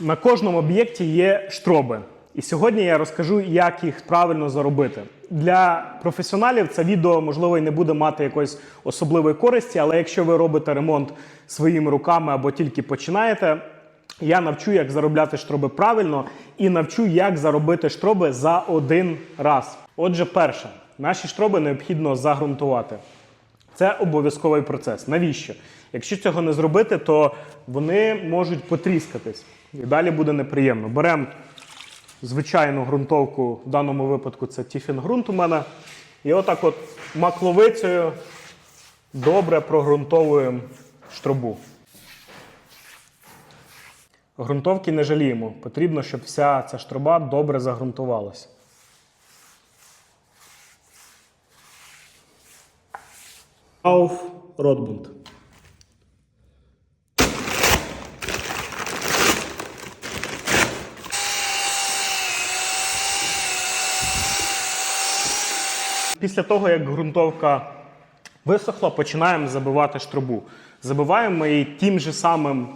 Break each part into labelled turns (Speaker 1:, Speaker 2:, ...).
Speaker 1: На кожному об'єкті є штроби. І сьогодні я розкажу, як їх правильно заробити. Для професіоналів це відео, можливо, і не буде мати якоїсь особливої користі, але якщо ви робите ремонт своїми руками або тільки починаєте, я навчу, як заробляти штроби правильно, і навчу, як заробити штроби за один раз. Отже, перше, наші штроби необхідно загрунтувати. Це обов'язковий процес. Навіщо? Якщо цього не зробити, то вони можуть потріскатись. І далі буде неприємно. Беремо звичайну ґрунтовку, в даному випадку це тіфін-ґрунт у мене. І отак от макловицею добре прогрунтовуємо штробу. Грунтовки не жаліємо. Потрібно, щоб вся ця штроба добре загрунтувалася. Auf Rotbund. Після того, як ґрунтовка висохла, починаємо забивати штробу. Забиваємо її тим же самим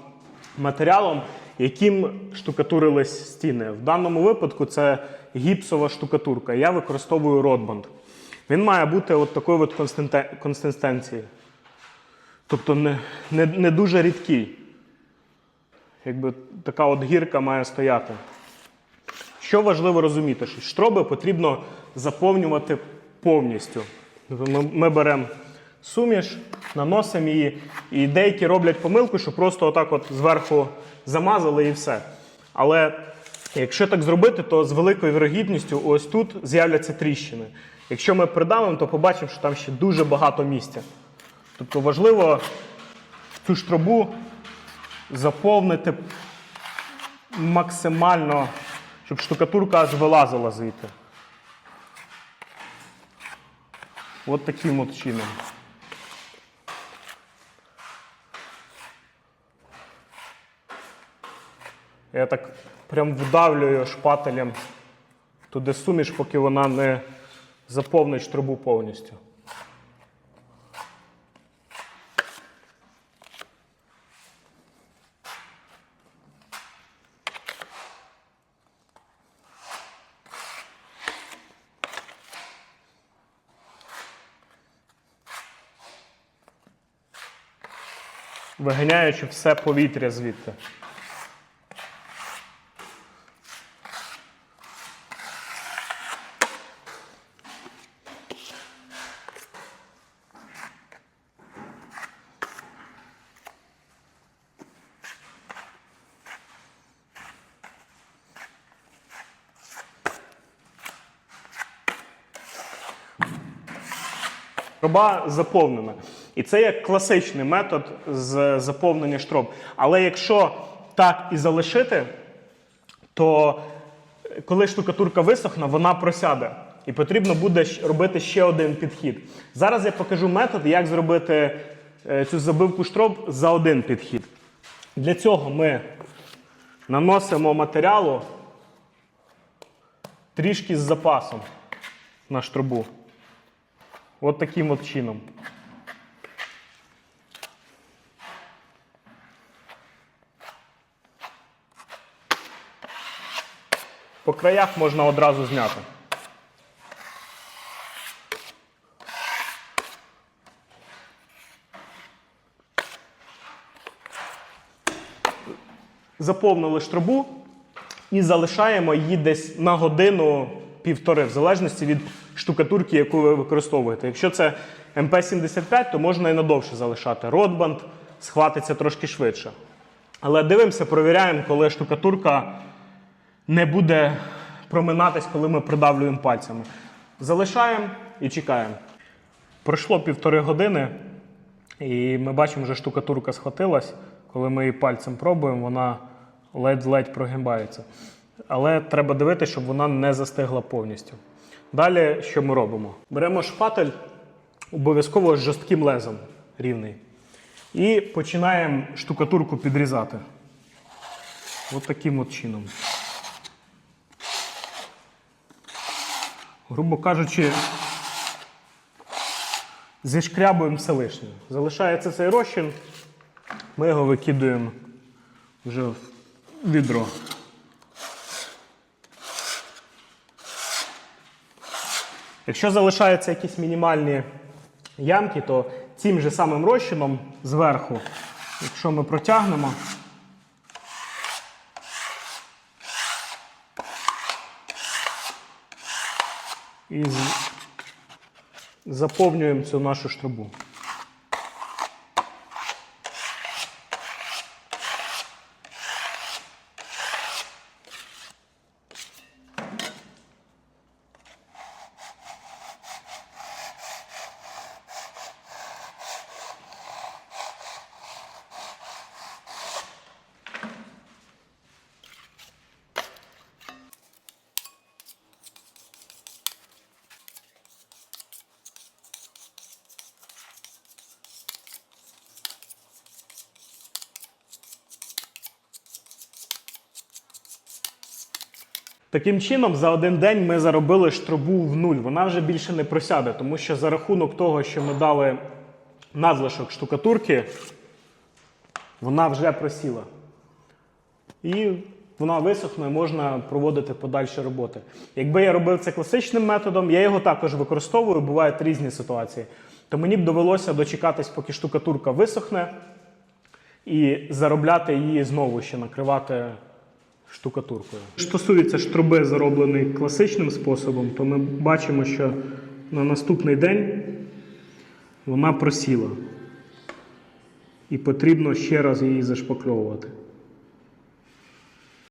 Speaker 1: матеріалом, яким штукатурились стіни. В даному випадку це гіпсова штукатурка. Я використовую Ротбанд. Він має бути от такої от консистенції. Тобто не, не, не дуже рідкий. Якби така от гірка має стояти. Що важливо розуміти, що штроби потрібно заповнювати повністю. Ми, ми беремо суміш, наносимо її, і деякі роблять помилку, що просто отак от зверху замазали і все. Але якщо так зробити, то з великою вірогідністю ось тут з'являться тріщини. Якщо ми придавимо, то побачимо, що там ще дуже багато місця. Тобто важливо цю штробу заповнити максимально, щоб штукатурка аж вилазила звідти. От таким от чином. Я так прям вдавлюю шпателем туди суміш, поки вона не заповнить штрубу повністю. Виганяючи все повітря звідти. Труба заповнена. І це як класичний метод з заповнення штроб. Але якщо так і залишити, то е, коли штукатурка висохне, вона просяде. І потрібно буде робити ще один підхід. Зараз я покажу метод, як зробити е, цю забивку штроб за один підхід. Для цього ми наносимо матеріалу трішки з запасом на штробу. От таким от чином. По краях можна одразу зняти. Заповнили штрубу і залишаємо її десь на годину півтори, в залежності від штукатурки, яку ви використовуєте. Якщо це МП-75, то можна і надовше залишати. Ротбанд схватиться трошки швидше. Але дивимося, провіряємо, коли штукатурка не буде проминатись, коли ми придавлюємо пальцями. Залишаємо і чекаємо. Пройшло півтори години, і ми бачимо, що штукатурка схватилась. Коли ми її пальцем пробуємо, вона ледь-ледь прогибається. Але треба дивитися, щоб вона не застигла повністю. Далі, що ми робимо? Беремо шпатель обов'язково з жорстким лезом рівний. І починаємо штукатурку підрізати. От таким от чином. Грубо кажучи, зішкрябуємо все лишнє. Залишається цей розчин, ми його викидуємо вже в відро. Якщо залишаються якісь мінімальні ямки, то цим же самим розчином зверху, якщо ми протягнемо, і заповнюємо цю нашу штрубу. Таким чином, за один день ми заробили штрубу в нуль. Вона вже більше не просяде, тому що за рахунок того, що ми дали надлишок штукатурки, вона вже просіла. І вона висохне, можна проводити подальші роботи. Якби я робив це класичним методом, я його також використовую, бувають різні ситуації. То мені б довелося дочекатись, поки штукатурка висохне, і заробляти її знову ще накривати штукатуркою. Що стосується штруби, зароблений класичним способом, то ми бачимо, що на наступний день вона просіла. І потрібно ще раз її зашпакльовувати.